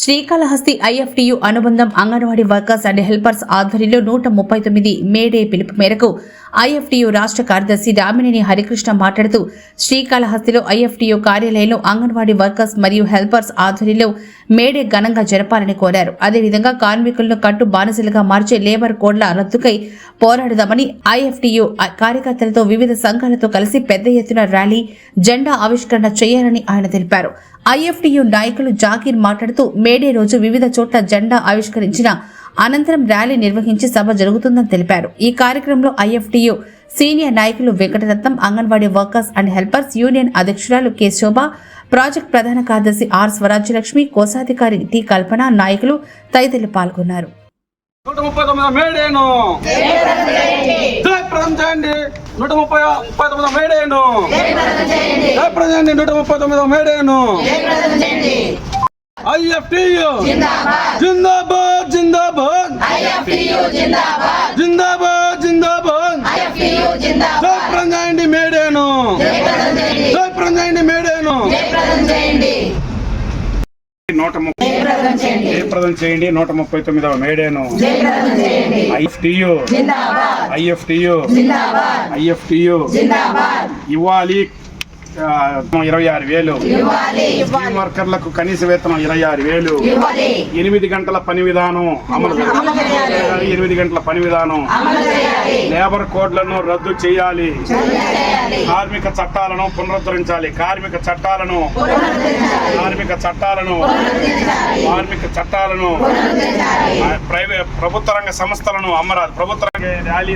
Srikalahasti IFTU అనుబంధం anganwadi workers and helpers ఆధ్వర్యంలో నూట ముప్పై తొమ్మిది మేడే పిలుపు మేరకు ఐఎఫ్టీయూ రాష్ట్ర కార్యదర్శి రామినేని హరికృష్ణ మాట్లాడుతూ శ్రీకాళహస్తిలో ఐఎఫ్టియు కార్యాలయంలో అంగన్వాడీ వర్కర్స్ మరియు హెల్పర్స్ ఆధ్వర్యంలో మేడే ఘనంగా జరపాలని కోరారు. అదేవిధంగా కార్మికులను కట్టు బానిసలుగా మార్చే లేబర్ కోడ్ల రద్దుకై పోరాడదామని ఐఎఫ్టీయూ కార్యకర్తలతో వివిధ సంఘాలతో కలిసి పెద్ద ఎత్తున ర్యాలీ జెండా ఆవిష్కరణ చేయాలని ఆయన తెలిపారు. ఐఎఫ్టీయూ నాయకులు జాకీర్ మాట్లాడుతూ మేడే రోజు వివిధ చోట్ల జెండా ఆవిష్కరించిన అనంతరం ర్యాలీ నిర్వహించి సభ జరుగుతుందని తెలిపారు. ఈ కార్యక్రమంలో ఐఎఫ్టియు సీనియర్ నాయకులు Venkataratnam Anganwadi workers and helpers union అధ్యక్షురాలు కె. శోభ ప్రాజెక్ట్ ప్రధాన కార్యదర్శి ఆర్. స్వరాజ్యలక్ష్మి కోశాధికారి టి. కల్పన నాయకులు తదితరులు పాల్గొన్నారు. నూట ముప్పై తొమ్మిది మేడేను. జయప్రదం చేయండి నూట ముప్పై ముప్పై తొమ్మిది మేడేను. జయప్రదం చేయండి నూట ముప్పై తొమ్మిది మేడేను. ఐఎఫ్టియు. జిందాబాద్. జిందాబాద్ జిందాబాద్. చేయండి మేడేను. నూట ముప్పై జయప్రదం చేయండి నూట ముప్పై తొమ్మిదవ మేడేను. ఐఎఫ్టియు. ఐఎఫ్టియు. ఐఎఫ్టియు. ఇవ్వాలి. ఇరవై ఆరు వేలు. స్కీమ్ వర్కర్లకు కనీస వేతనం ఇరవై ఆరు వేలు. ఎనిమిది గంటల పని విధానం అమలు. ఎనిమిది గంటల పని విధానం లేబర్ కోడ్లను రద్దు చేయాలి. కార్మిక చట్టాలను పునరుద్ధరించాలి. కార్మిక చట్టాలను కార్మిక చట్టాలను కార్మిక చట్టాలను ప్రైవేట్ ప్రభుత్వ రంగ సంస్థలను అమ్మరాదు ప్రభుత్వ రంగ ర్యాలీ